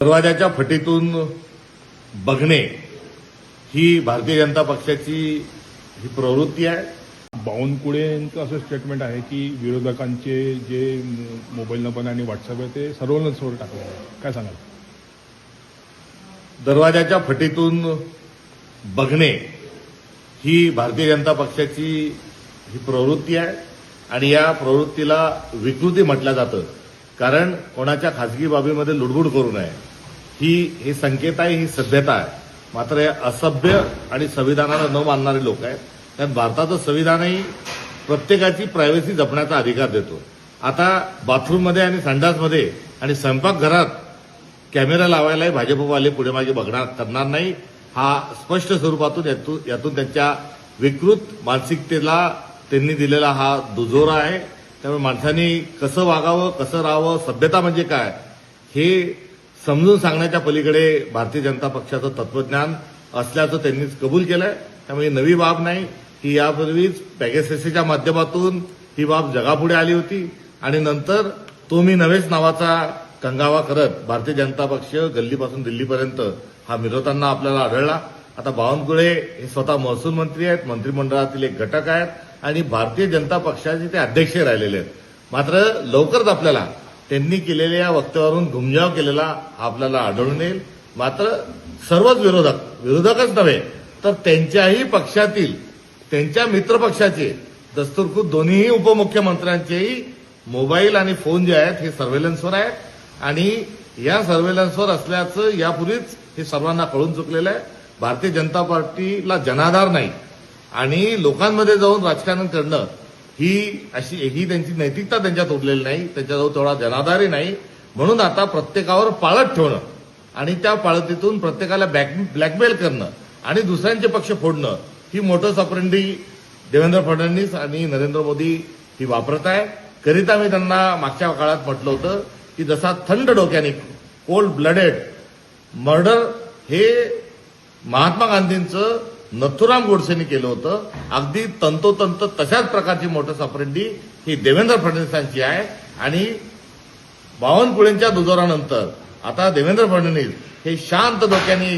दरवाजाच्या फटीतून बघणे ही भारतीय जनता पक्षाची ही प्रवृत्ती आहे. बावनकुळेंचं असं स्टेटमेंट आहे की विरोधकांचे जे मोबाईल नंबर आणि व्हॉट्सअप आहे ते सर्व्हलन्सवर टाकले काय सांगाल? दरवाजाच्या फटीतून बघणे ही भारतीय जनता पक्षाची ही प्रवृत्ती आहे आणि या प्रवृत्तीला विकृती म्हटलं जातं. कारण कोणाच्या खासगी बाबीमध्ये लुडबुड करू नये. ही हे संकेत आहे ही सभ्यता आहे. मात्र हे असभ्य आणि संविधानाला न मानणारे लोक आहेत. कारण भारताचं संविधानही प्रत्येकाची प्रायव्हसी जपण्याचा अधिकार देतो. आता बाथरूममध्ये आणि संडासमध्ये आणि स्वयंपाकघरात कॅमेरा लावायलाही भाजपवाले पुढे मागे बघणार करणार नाही. हा स्पष्ट स्वरूपातून यातून यातून त्यांच्या विकृत मानसिकतेला त्यांनी दिलेला हा दुजोरा आहे. त्यामुळे माणसांनी कसं वागावं कसं राहावं सभ्यता म्हणजे काय हे समजून सांगण्याच्या पलीकडे भारतीय जनता पक्षाचं तत्वज्ञान असल्याचं त्यांनीच कबूल केलंय. त्यामुळे नवी बाब नाही. ही यापूर्वीच पॅगेसेसीच्या माध्यमातून ही बाब जगापुढे आली होती. आणि नंतर तो मी नव्हेच नावाचा कंगावा करत भारतीय जनता पक्ष गल्लीपासून दिल्लीपर्यंत हा मिरवताना आपल्याला आढळला. आता बावनकुळे हे स्वतः महसूल मंत्री आहेत मंत्रिमंडळातील एक घटक आहेत आणि भारतीय जनता पक्षाचे ते अध्यक्ष राहिलेले आहेत. मात्र लवकरच आपल्याला त्यांनी केलेल्या या वक्तव्यावरून घुमजाव केलेला आपल्याला आढळून येईल. मात्र सर्वच विरोधक विरोधकच नव्हे तर त्यांच्याही पक्षातील त्यांच्या मित्रपक्षाचे दस्तूरखुद दोन्हीही उपमुख्यमंत्र्यांचेही मोबाईल आणि फोन जे आहेत हे सर्व्हेलन्सवर आहेत. आणि या सर्व्हेलन्सवर असल्याचं यापूर्वीच हे सर्वांना कळून चुकलेलं आहे. भारतीय जनता पार्टीला जनाधार नाही. आणि लोकांमध्ये जाऊन राजकारण करणं ही अशी ही त्यांची नैतिकता त्यांच्यात उरलेली नाही त्यांच्याजवळ तेवढा जनाधारही नाही. म्हणून आता प्रत्येकावर पाळत ठेवणं आणि त्या पाळतीतून प्रत्येकाला बॅक ब्लॅकमेल करणं आणि दुसऱ्यांचे पक्ष फोडणं ही मोठं सपरंडी देवेंद्र फडणवीस आणि नरेंद्र मोदी ही वापरत आहे. करिता मी त्यांना मागच्या काळात म्हटलं होतं की जसा थंड डोक्याने कोल्ड ब्लडेड मर्डर हे महात्मा गांधींचं नथुराम गोडसेने केलं होतं. अगदी तंतोतंत तशाच प्रकारची मोटर सापरंडी ही देवेंद्र फडणवीसांची आहे. आणि बावनकुळेंच्या दुजोरानंतर आता देवेंद्र फडणवीस हे शांत डोक्याने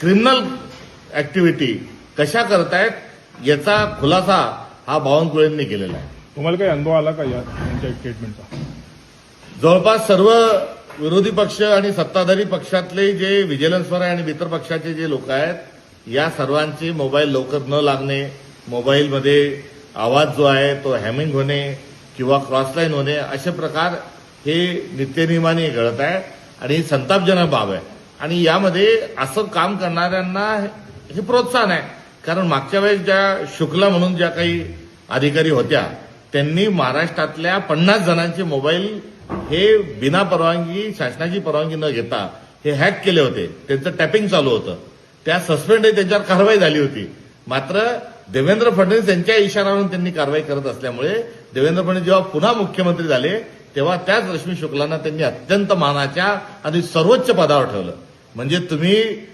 क्रिमिनल ऍक्टिव्हिटी कशा करतायत याचा खुलासा हा बावनकुळेंनी केलेला आहे. तुम्हाला काही अनुभव आला का या त्यांच्या स्टेटमेंटचा जवळपास सर्व विरोधी पक्ष आणि सत्ताधारी पक्षातले जे विजिलन्सवर आहे आणि मित्र पक्षाचे जे लोक आहेत या सर्वांचे मोबाईल लवकर न लागणे मोबाईलमध्ये आवाज जो आहे तो हॅमिंग होणे किंवा क्रॉसलाईन होणे असे प्रकार हे नित्यनियमाने घडत आहे आणि संतापजनक बाब आहे. आणि यामध्ये असं काम करणाऱ्यांना हे प्रोत्साहन आहे. कारण मागच्या वेळेस ज्या शुक्ला म्हणून ज्या काही अधिकारी होत्या त्यांनी महाराष्ट्रातल्या पन्नास जणांचे मोबाईल हे बिना परवानगी शासनाची परवानगी न घेता हे हॅक केले होते. त्यांचं टॅपिंग चालू होतं. त्या सस्पेंडही त्यांच्यावर कारवाई झाली होती. मात्र देवेंद्र फडणवीस यांच्या इशाऱ्यावरून त्यांनी कारवाई करत असल्यामुळे देवेंद्र फडणवीस जेव्हा पुन्हा मुख्यमंत्री झाले तेव्हा त्याच रश्मी शुक्लांना त्यांनी अत्यंत मानाच्या आणि सर्वोच्च पदावर ठेवलं. म्हणजे तुम्ही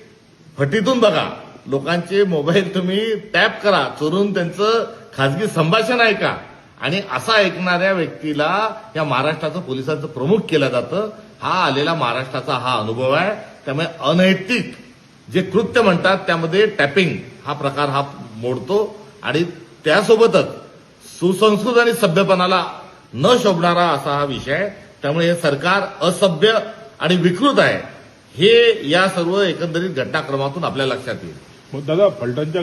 फटीतून बघा. लोकांचे मोबाईल तुम्ही टॅप करा चोरून त्यांचं खाजगी संभाषण ऐका. आणि असा ऐकणाऱ्या व्यक्तीला या महाराष्ट्राचं पोलिसांचं प्रमुख केलं जातं. हा आलेला महाराष्ट्राचा हा अनुभव आहे. त्यामुळे अनैतिक जे कृत्य म्हणतात त्यामध्ये टॅपिंग हा प्रकार हा मोडतो आणि त्यासोबतच सुसंस्कृत आणि सभ्यपणाला न शोभणारा असा हा विषय आहे. त्यामुळे हे सरकार असभ्य आणि विकृत आहे. हे या सर्व एकंदरीत घटनाक्रमातून आपल्या लक्षात येईल. मग दादा फलटणच्या